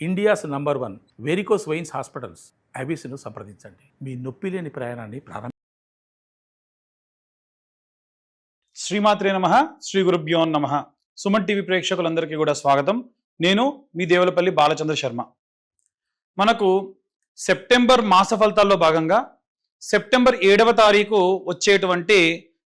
India's number one varicose veins hospitals. ఐబీసీను సంప్రదించండి. మీ నొప్పి లేని ప్రయాణాన్ని ప్రారంభ శ్రీమాత్రే నమ. శ్రీ గురుభ్యో నమ. సుమన్ టీవీ ప్రేక్షకులందరికీ కూడా స్వాగతం. నేను మీ దేవులపల్లి బాలచంద్ర శర్మ. మనకు సెప్టెంబర్ మాస ఫలితాల్లో భాగంగా సెప్టెంబర్ ఏడవ తారీఖు వచ్చేటువంటి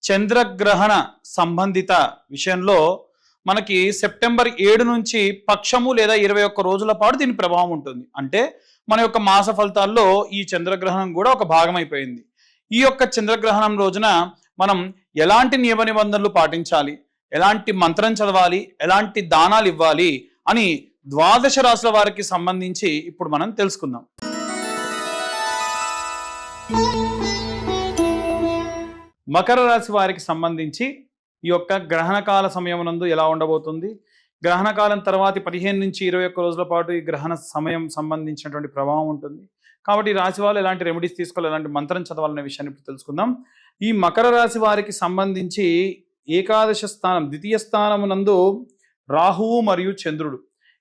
చంద్రగ్రహణ సంబంధిత విషయంలో మనకి సెప్టెంబర్ ఏడు నుంచి పక్షము లేదా ఇరవై ఒక్క రోజుల పాటు దీని ప్రభావం ఉంటుంది. అంటే మన యొక్క మాస ఫలితాల్లో ఈ చంద్రగ్రహణం కూడా ఒక భాగం అయిపోయింది. ఈ యొక్క చంద్రగ్రహణం రోజున మనం ఎలాంటి నియమ నిబంధనలు పాటించాలి? ఎలాంటి మంత్రం చదవాలి? ఎలాంటి దానాలు ఇవ్వాలి? అని ద్వాదశ రాశుల వారికి సంబంధించి ఇప్పుడు మనం తెలుసుకుందాం. మకర రాశి వారికి సంబంధించి ఈ యొక్క గ్రహణకాల సమయం నందు ఎలా ఉండబోతుంది? గ్రహణకాలం తర్వాత పదిహేను నుంచి ఇరవై ఒక్క రోజుల పాటు ఈ గ్రహణ సమయం సంబంధించినటువంటి ప్రభావం ఉంటుంది. కాబట్టి ఈ రాశి వాళ్ళు ఎలాంటి రెమెడీస్ తీసుకోవాలి ఎలాంటి మంత్రం చదవాలనే విషయాన్ని ఇప్పుడు తెలుసుకుందాం. ఈ మకర రాశి వారికి సంబంధించి ఏకాదశ స్థానం ద్వితీయ స్థానమునందు రాహువు మరియు చంద్రుడు.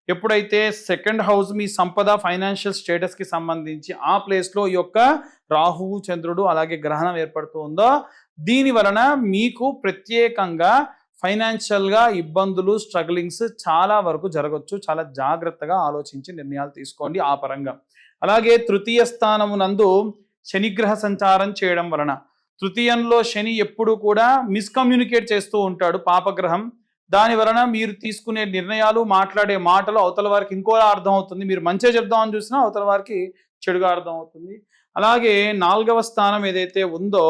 ఎప్పుడైతే సెకండ్ హౌస్ మీ సంపద ఫైనాన్షియల్ స్టేటస్కి సంబంధించి ఆ ప్లేస్లో ఈ యొక్క రాహువు చంద్రుడు అలాగే గ్రహణం ఏర్పడుతూ ఉందో దీని వలన మీకు ప్రత్యేకంగా ఫైనాన్షియల్గా ఇబ్బందులు స్ట్రగ్లింగ్స్ చాలా వరకు జరగవచ్చు చాలా జాగ్రత్తగా ఆలోచించి నిర్ణయాలు తీసుకోండి ఆ పరంగా. అలాగే తృతీయ స్థానమునందు శనిగ్రహ సంచారం చేయడం వలన. తృతీయంలో శని ఎప్పుడు కూడా మిస్కమ్యూనికేట్ చేస్తూ ఉంటాడు పాపగ్రహం. దాని వలన మీరు తీసుకునే నిర్ణయాలు మాట్లాడే మాటలు అవతల వారికి ఇంకోలా అర్థం అవుతుంది. మీరు మంచిగా చెప్దామని చూసినా అవతల వారికి చెడుగా అర్థం అవుతుంది. అలాగే నాలుగవ స్థానం ఏదైతే ఉందో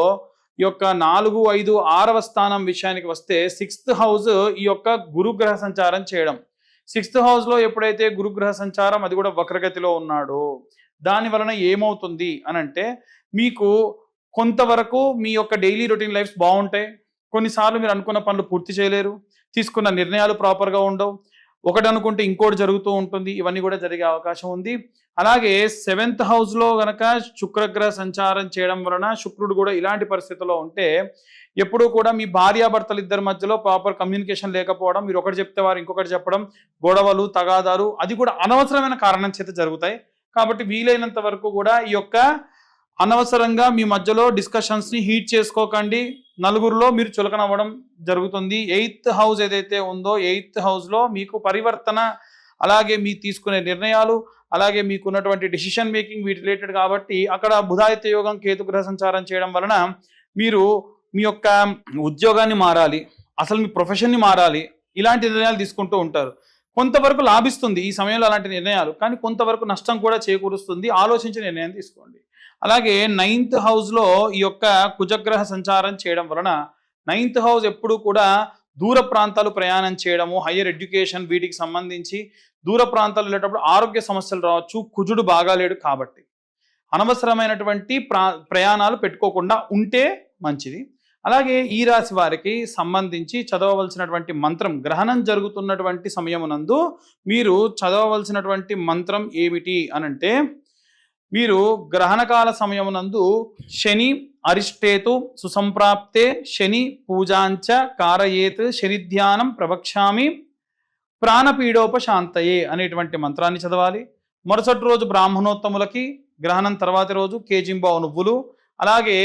ఈ యొక్క నాలుగు ఐదు ఆరవ స్థానం విషయానికి వస్తే సిక్స్త్ హౌస్ ఈ యొక్క గురుగ్రహ సంచారం చేయడం. సిక్స్త్ హౌస్లో ఎప్పుడైతే గురుగ్రహ సంచారం అది కూడా వక్రగతిలో ఉన్నాడో. దాని వలన ఏమవుతుంది అని అంటే మీకు కొంతవరకు మీ యొక్క డైలీ రొటీన్ లైఫ్స్ బాగుంటాయి. కొన్నిసార్లు మీరు అనుకున్న పనులు పూర్తి చేయలేరు. తీసుకున్న నిర్ణయాలు ప్రాపర్గా ఉండవు. ఒకటి అనుకుంటే ఇంకోటి జరుగుతూ ఉంటుంది. ఇవన్నీ కూడా జరిగే అవకాశం ఉంది. అలాగే సెవెంత్ హౌస్లో గనక శుక్రగ్రహ సంచారం చేయడం వలన శుక్రుడు కూడా ఇలాంటి పరిస్థితిలో ఉంటే ఎప్పుడూ కూడా మీ భార్యాభర్తలు ఇద్దరి మధ్యలో ప్రాపర్ కమ్యూనికేషన్ లేకపోవడం మీరు ఒకటి చెప్తే వారు ఇంకొకటి చెప్పడం గొడవలు తగాదాలు అది కూడా అనవసరమైన కారణం చేత జరుగుతాయి. కాబట్టి వీలైనంత వరకు కూడా ఈ యొక్క అనవసరంగా మీ మధ్యలో డిస్కషన్స్ని హీట్ చేసుకోకండి. నలుగురిలో మీరు చులకనవ్వడం జరుగుతుంది. ఎయిత్ హౌస్ ఏదైతే ఉందో ఎయిత్ హౌస్లో మీకు పరివర్తన అలాగే మీ తీసుకునే నిర్ణయాలు అలాగే మీకున్నటువంటి డిసిషన్ మేకింగ్ వీటి రిలేటెడ్ కాబట్టి అక్కడ బుధాదిత్య యోగం కేతు గ్రహ సంచారం చేయడం వలన మీరు మీ యొక్క ఉద్యోగాన్ని మారాలి. అసలు మీ ప్రొఫెషన్ని మారాలి. ఇలాంటి నిర్ణయాలు తీసుకుంటూ ఉంటారు. కొంతవరకు లాభిస్తుంది ఈ సమయంలో అలాంటి నిర్ణయాలు. కానీ కొంతవరకు నష్టం కూడా చేకూరుస్తుంది. ఆలోచించి నిర్ణయం తీసుకోండి. అలాగే నైన్త్ హౌస్లో ఈ యొక్క కుజగ్రహ సంచారం చేయడం వలన నైన్త్ హౌస్ ఎప్పుడు కూడా దూర ప్రాంతాలు ప్రయాణం చేయడము హయ్యర్ ఎడ్యుకేషన్ వీటికి సంబంధించి దూర ప్రాంతాలు వెళ్ళేటప్పుడు ఆరోగ్య సమస్యలు రావచ్చు కుజుడు బాగాలేడు కాబట్టి. అనవసరమైనటువంటి ప్రా ప్రయాణాలు పెట్టుకోకుండా ఉంటే మంచిది. అలాగే ఈ రాశి వారికి సంబంధించి చదవవలసినటువంటి మంత్రం గ్రహణం జరుగుతున్నటువంటి సమయమునందు మీరు చదవవలసినటువంటి మంత్రం ఏమిటి అనంటే వీరు గ్రహణకాల సమయమునందు శని అరిష్టేతు సుసంప్రాప్తే శని పూజాంచ కారయేత్ శని ధ్యానం ప్రవక్ష్యామి ప్రాణపీడోపశాంతయే అనేటువంటి మంత్రాన్ని చదవాలి. మరుసటి రోజు బ్రాహ్మణోత్తములకి గ్రహణం తర్వాతి రోజు కేజింబావు నువ్వులు అలాగే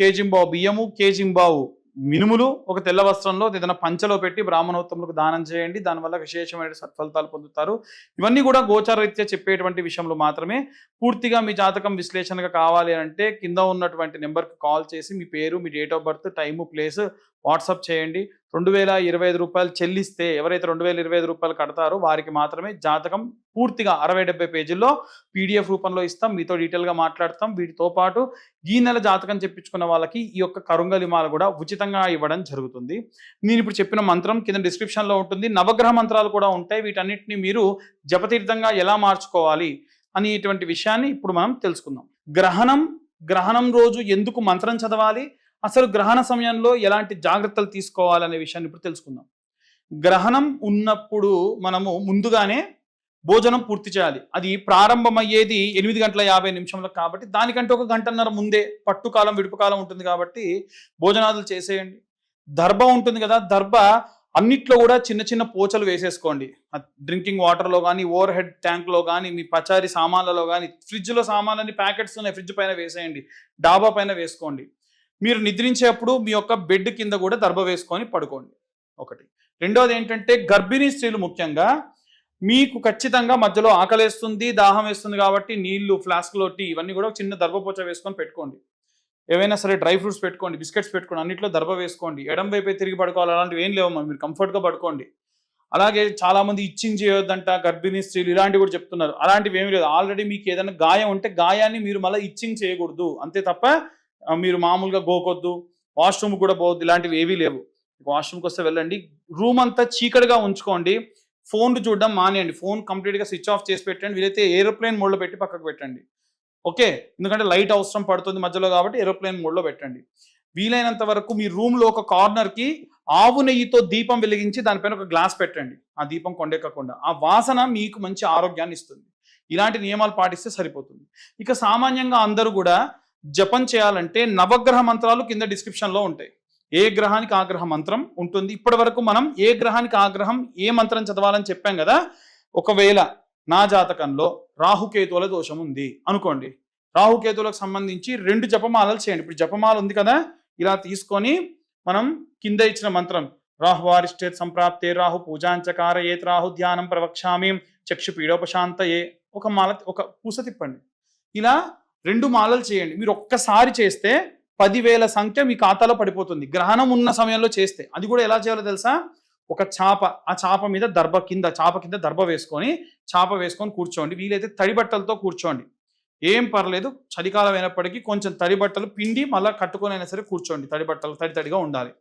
కేజింబావు బియ్యము కేజింబావు మినుములు ఒక తెల్ల వస్త్రంలో ఏదైనా పంచలో పెట్టి బ్రాహ్మణోత్తములకు దానం చేయండి. దానివల్ల విశేషమైన సత్ఫలితాలు పొందుతారు. ఇవన్నీ కూడా గోచారరీత్యా చెప్పేటువంటి విషయంలో మాత్రమే. పూర్తిగా మీ జాతకం విశ్లేషణగా కావాలి అంటే కింద ఉన్నటువంటి నెంబర్కి కాల్ చేసి మీ పేరు మీ date of birth time place WhatsApp చేయండి. రెండు వేల ఇరవై ఐదు రూపాయలు చెల్లిస్తే ఎవరైతే రెండు వేల ఇరవై ఐదు రూపాయలు కడతారో వారికి మాత్రమే జాతకం పూర్తిగా అరవై డెబ్బై పేజీల్లో పీడిఎఫ్ రూపంలో ఇస్తాం. మీతో డీటెయిల్గా మాట్లాడతాం. వీటితో పాటు ఈ నెల జాతకం చెప్పించుకున్న వాళ్ళకి ఈ యొక్క కరుంగలిమాలు కూడా ఉచితంగా ఇవ్వడం జరుగుతుంది. నేను ఇప్పుడు చెప్పిన మంత్రం కింద డిస్క్రిప్షన్లో ఉంటుంది. నవగ్రహ మంత్రాలు కూడా ఉంటాయి. వీటన్నిటిని మీరు జపతీర్థంగా ఎలా మార్చుకోవాలి అనేటువంటి విషయాన్ని ఇప్పుడు మనం తెలుసుకుందాం. గ్రహణం గ్రహణం రోజు ఎందుకు మంత్రం చదవాలి? అసలు గ్రహణ సమయంలో ఎలాంటి జాగ్రత్తలు తీసుకోవాలనే విషయాన్ని ఇప్పుడు తెలుసుకుందాం. గ్రహణం ఉన్నప్పుడు మనము ముందుగానే భోజనం పూర్తి చేయాలి. అది ప్రారంభమయ్యేది ఎనిమిది గంటల యాభై నిమిషంలో కాబట్టి దానికంటే ఒక గంటన్నర ముందే పట్టుకాలం విడుపుకాలం ఉంటుంది కాబట్టి భోజనాదులు చేసేయండి. దర్భ ఉంటుంది కదా దర్భ అన్నిట్లో కూడా చిన్న చిన్న పోచలు వేసేసుకోండి. డ్రింకింగ్ వాటర్లో కానీ ఓవర్ హెడ్ ట్యాంక్లో కానీ మీ పచారి సామాన్లలో కానీ ఫ్రిడ్జ్లో సామాన్లన్నీ ప్యాకెట్స్ ఉన్నాయి ఫ్రిడ్జ్ పైన వేసేయండి డాబా పైన వేసుకోండి. మీరు నిద్రించేప్పుడు మీ యొక్క బెడ్ కింద కూడా దర్భ వేసుకొని పడుకోండి. ఒకటి. రెండోది ఏంటంటే గర్భిణీ స్త్రీలు ముఖ్యంగా మీకు ఖచ్చితంగా మధ్యలో ఆకలేస్తుంది దాహం వేస్తుంది కాబట్టి నీళ్ళు ఫ్లాస్క్లో టీ ఇవన్నీ కూడా చిన్న దర్భపోచ వేసుకొని పెట్టుకోండి. ఏవైనా సరే డ్రై ఫ్రూట్స్ పెట్టుకోండి బిస్కెట్స్ పెట్టుకోండి అన్నింటిలో దర్భ వేసుకోండి. ఎడం వైపే తిరిగి పడుకోవాలి అలాంటివి ఏం లేవమ్మా మీరు కంఫర్ట్గా పడుకోండి. అలాగే చాలామంది ఇచ్చింగ్ చేయొద్దంట గర్భిణీ స్త్రీలు ఇలాంటివి కూడా చెప్తున్నారు. అలాంటివి ఏమీ లేదు. ఆల్రెడీ మీకు ఏదైనా గాయం ఉంటే గాయాన్ని మీరు మళ్ళీ ఇచ్చింగ్ చేయకూడదు. అంతే తప్ప మీరు మామూలుగా గోకొద్దు వాష్రూమ్ కూడా పోవద్దు ఇలాంటివి ఏవీ లేవు. వాష్రూమ్కి వస్తే వెళ్ళండి. రూమ్ అంతా చీకటిగా ఉంచుకోండి. ఫోన్ చూడడం మానేయండి. ఫోన్ కంప్లీట్గా స్విచ్ ఆఫ్ చేసి పెట్టండి. వీలైతే ఏరోప్లేన్ మోడ్లో పెట్టి పక్కకు పెట్టండి. ఓకే ఎందుకంటే లైట్ అవసరం పడుతుంది మధ్యలో కాబట్టి ఏరోప్లేన్ మోడ్లో పెట్టండి. వీలైనంత వరకు మీ రూమ్లో ఒక కార్నర్కి ఆవు నెయ్యితో దీపం వెలిగించి దానిపైన ఒక గ్లాస్ పెట్టండి. ఆ దీపం కొండెక్కకుండా. ఆ వాసన మీకు మంచి ఆరోగ్యాన్ని ఇస్తుంది. ఇలాంటి నియమాలు పాటిస్తే సరిపోతుంది. ఇక సామాన్యంగా అందరూ కూడా జపం చేయాలంటే నవగ్రహ మంత్రాలు కింద డిస్క్రిప్షన్లో ఉంటాయి. ఏ గ్రహానికి ఆగ్రహ మంత్రం ఉంటుంది? ఇప్పటి వరకు మనం ఏ గ్రహానికి ఆగ్రహం ఏ మంత్రం చదవాలని చెప్పాం కదా? ఒకవేళ నా జాతకంలో రాహుకేతువుల దోషం ఉంది అనుకోండి. రాహుకేతువులకు సంబంధించి రెండు జపమాలలు చేయండి. ఇప్పుడు జపమాల ఉంది కదా? ఇలా తీసుకొని మనం కింద ఇచ్చిన మంత్రం రాహువారిష్టే సంప్రాప్తే రాహు పూజాంచకార ఏత్ రాహు ధ్యానం ప్రవక్షామి చక్షు పీడోపశాంతయే ఒక మాల ఒక పూస తిప్పండి. ఇలా రెండు మాలలు చేయండి. మీరు ఒక్కసారి చేస్తే పదివేల సంఖ్య మీ ఖాతాలో పడిపోతుంది. గ్రహణం ఉన్న సమయంలో చేస్తే. అది కూడా ఎలా చేయాలో తెలుసా? ఒక చాప ఆ చాప మీద దర్భ కింద చాప కింద దర్భ వేసుకొని చాప వేసుకొని కూర్చోండి. వీలైతే తడి బట్టలతో కూర్చోండి. ఏం పర్లేదు చలికాలం అయినప్పటికీ కొంచెం తడి బట్టలు పిండి మళ్ళీ కట్టుకొని అయినా సరే కూర్చోండి. తడి బట్టలు తడి తడిగా ఉండాలి.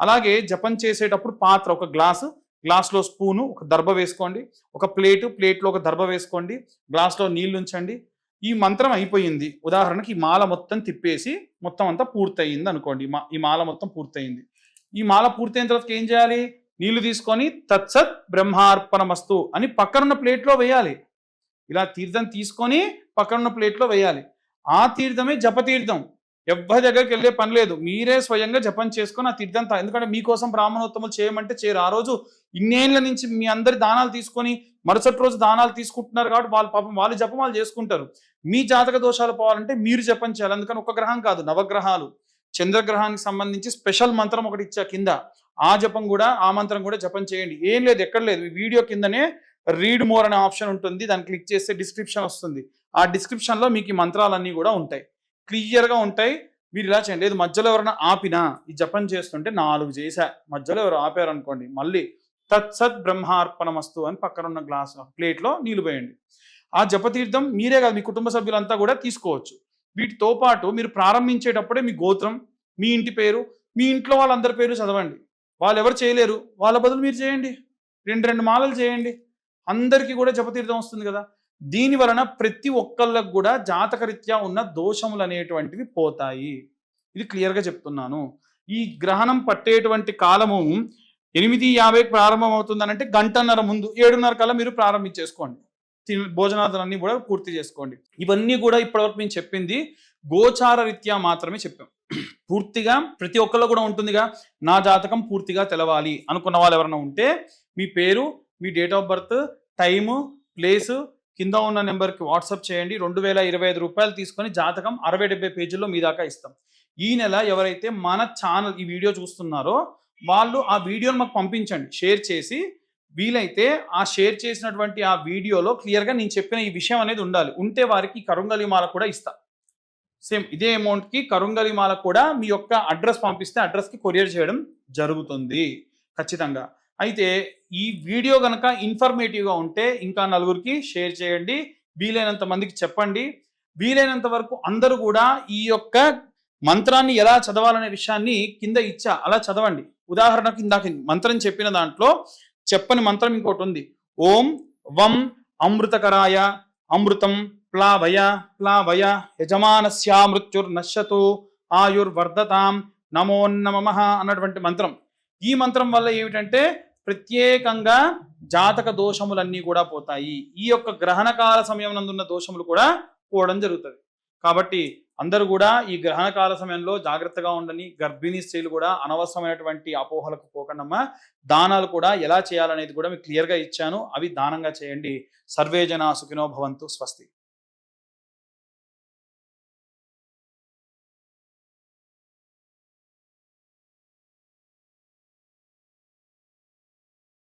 అలాగే జపం చేసేటప్పుడు పాత్ర ఒక గ్లాసు గ్లాస్లో స్పూను ఒక దర్భ వేసుకోండి. ఒక ప్లేటు ప్లేట్లో ఒక దర్భ వేసుకోండి. గ్లాస్లో నీళ్ళు ఉంచండి. ఈ మంత్రం అయిపోయింది. ఉదాహరణకి ఈ మాల మొత్తం తిప్పేసి మొత్తం అంతా పూర్తయింది అనుకోండి. మా- ఈ మాల మొత్తం పూర్తయింది. ఈ మాల పూర్తయిన తర్వాత ఏం చేయాలి? నీళ్ళు తీసుకొని తత్సత్ బ్రహ్మార్పణమస్తు అని పక్కనున్న ప్లేట్లో వేయాలి. ఇలా తీర్థం తీసుకొని పక్కనున్న ప్లేట్లో వేయాలి. ఆ తీర్థమే జపతీర్థం. ఎవ్వరి దగ్గరికి వెళ్ళే పని లేదు. మీరే స్వయంగా జపం చేసుకొని ఆ తీర్థం ఎందుకంటే మీకోసం బ్రాహ్మణోత్తములు చేయమంటే చేయరు. ఆ రోజు ఇన్నేళ్ళ నుంచి మీ అందరి దానాలు తీసుకొని మరుసటి రోజు దానాలు తీసుకుంటున్నారు కాబట్టి వాళ్ళు పాపం వాళ్ళు జపం వాళ్ళు చేసుకుంటారు. మీ జాతక దోషాలు పోవాలంటే మీరు జపం చేయాలి. అందుకని ఒక గ్రహం కాదు నవగ్రహాలు. చంద్రగ్రహానికి సంబంధించి స్పెషల్ మంత్రం ఒకటి ఇచ్చా కింద. ఆ జపం కూడా ఆ మంత్రం కూడా జపం చేయండి. ఏం లేదు ఎక్కడ లేదు. వీడియో కిందనే రీడ్ మోర్ అనే ఆప్షన్ ఉంటుంది. దాన్ని క్లిక్ చేస్తే డిస్క్రిప్షన్ వస్తుంది. ఆ డిస్క్రిప్షన్లో మీకు ఈ మంత్రాలన్నీ కూడా ఉంటాయి. క్లియర్గా ఉంటాయి. మీరు ఇలా చేయండి. లేదు మధ్యలో ఎవరైనా ఆపినా ఈ జపం చేస్తుంటే నాలుగు చేశా. మధ్యలో ఎవరు ఆపారనుకోండి మళ్ళీ తత్సత్ బ్రహ్మార్పణమస్తు అని పక్కన ఉన్న గ్లాస్ ప్లేట్లో నీళ్ళు పోయండి. ఆ జపతీర్థం మీరే కాదు మీ కుటుంబ సభ్యులంతా కూడా తీసుకోవచ్చు. వీటితో పాటు మీరు ప్రారంభించేటప్పుడే మీ గోత్రం మీ ఇంటి పేరు మీ ఇంట్లో వాళ్ళందరి పేరు చదవండి. వాళ్ళు ఎవరు చేయలేరు. వాళ్ళ బదులు మీరు చేయండి. రెండు రెండు మాలలు చేయండి. అందరికీ కూడా జపతీర్థం వస్తుంది కదా. దీని వలన ప్రతి ఒక్కళ్ళకు కూడా జాతకరీత్యా ఉన్న దోషములు అనేటువంటివి పోతాయి. ఇది క్లియర్గా చెప్తున్నాను. ఈ గ్రహణం పట్టేటువంటి కాలము ఎనిమిది యాభైకి ప్రారంభం అవుతుందనంటే గంటన్నర ముందు ఏడున్నర కల్లా మీరు ప్రారంభించేసుకోండి. భోజనాదులన్నీ కూడా పూర్తి చేసుకోండి. ఇవన్నీ కూడా ఇప్పటివరకు మేము చెప్పింది గోచార రీత్యా మాత్రమే చెప్పాం. పూర్తిగా ప్రతి ఒక్కళ్ళు కూడా ఉంటుందిగా నా జాతకం పూర్తిగా తెలవాలి అనుకున్న వాళ్ళు ఎవరైనా ఉంటే మీ పేరు మీ date of birth time place కింద ఉన్న నెంబర్కి వాట్సాప్ చేయండి. రెండు వేల ఇరవై ఐదు రూపాయలు తీసుకొని జాతకం అరవై డెబ్బై పేజీల్లో మీ దాకా ఇస్తాం. ఈ నెల ఎవరైతే మన ఛానల్ ఈ వీడియో చూస్తున్నారో వాళ్ళు ఆ వీడియోని మాకు పంపించండి. షేర్ చేసి వీలైతే ఆ షేర్ చేసినటువంటి ఆ వీడియోలో క్లియర్గా నేను చెప్పిన ఈ విషయం అనేది ఉండాలి. ఉంటే వారికి కరుంగలిమాల కూడా ఇస్తా. సేమ్ ఇదే అమౌంట్కి కరుంగలిమాల కూడా మీ యొక్క అడ్రస్ పంపిస్తే అడ్రస్కి కొరియర్ చేయడం జరుగుతుంది. ఖచ్చితంగా. అయితే ఈ వీడియో కనుక ఇన్ఫర్మేటివ్గా ఉంటే ఇంకా నలుగురికి షేర్ చేయండి. వీలైనంత మందికి చెప్పండి. వీలైనంత వరకు అందరూ కూడా ఈ యొక్క మంత్రాన్ని ఎలా చదవాలనే విషయాన్ని కింద ఇచ్చా అలా చదవండి. ఉదాహరణకు ఇందాక మంత్రం చెప్పిన దాంట్లో చెప్పని మంత్రం ఇంకోటి ఉంది. ఓం వం అమృతకరాయ అమృతం ప్లావయ ప్లావయ యజమానస్యా మృత్యుర్నశ్యతు ఆయుర్వర్ధతాం నమో అన్నటువంటి మంత్రం. ఈ మంత్రం వల్ల ఏమిటంటే ప్రత్యేకంగా జాతక దోషములన్నీ కూడా పోతాయి. ఈ యొక్క గ్రహణకాల సమయం నందున్న దోషములు కూడా పోవడం జరుగుతుంది. కాబట్టి అందరూ కూడా ఈ గ్రహణ కాల సమయంలో జాగ్రత్తగా ఉండని గర్భిణీ స్త్రీలు కూడా అనవసరమైనటువంటి అపోహలకు పోకండమ్మా. దానాలు కూడా ఎలా చేయాలనేది కూడా మీకు క్లియర్గా ఇచ్చాను. అవి దానంగా చేయండి. సర్వే జన సుఖినో భవంతు. స్వస్తి.